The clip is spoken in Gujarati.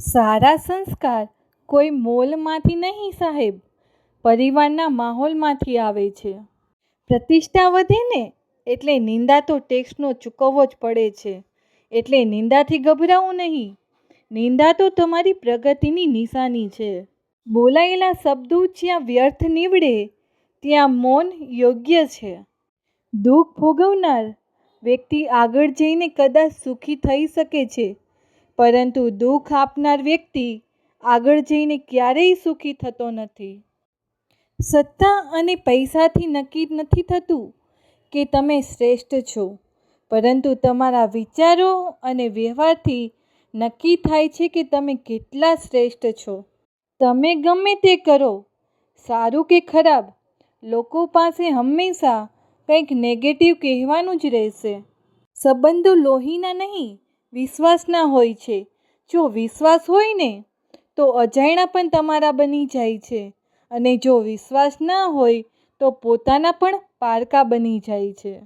સારા સંસ્કાર કોઈ મોલમાંથી નહીં સાહેબ. પરિવારના માહોલમાંથી આવે છે. પ્રતિષ્ઠા વધે ને એટલે નિંદા તો ટેક્સનો ચૂકવવો જ પડે છે. એટલે નિંદાથી ગભરાવું નહીં. નિંદા તો તમારી પ્રગતિની નિશાની છે. બોલાયેલા શબ્દો જ્યાં વ્યર્થ નીવડે, ત્યાં મૌન યોગ્ય છે. દુઃખ ભોગવનાર વ્યક્તિ આગળ જઈને કદાચ સુખી થઈ શકે છે. પરંતુ દુઃખ આપનાર વ્યક્તિ આગળ જઈને ક્યારેય સુખી થતો નથી. સત્તા અને પૈસાથી નક્કી નથી થતું કે તમે શ્રેષ્ઠ છો, પરંતુ તમારા વિચારો અને વ્યવહારથી નક્કી થાય છે કે તમે કેટલા શ્રેષ્ઠ છો. તમે ગમે તે કરો, સારું કે ખરાબ, લોકો પાસે હંમેશા કંઈક નેગેટિવ કહેવાનું જ રહેશે. સંબંધો લોહીના નહીં વિશ્વાસના હોય છે. જો વિશ્વાસ હોય ને, તો અજાણ્યા પણ તમારા બની જાય છે. અને જો વિશ્વાસ ના હોય, તો પોતાના પણ પારકા બની જાય છે.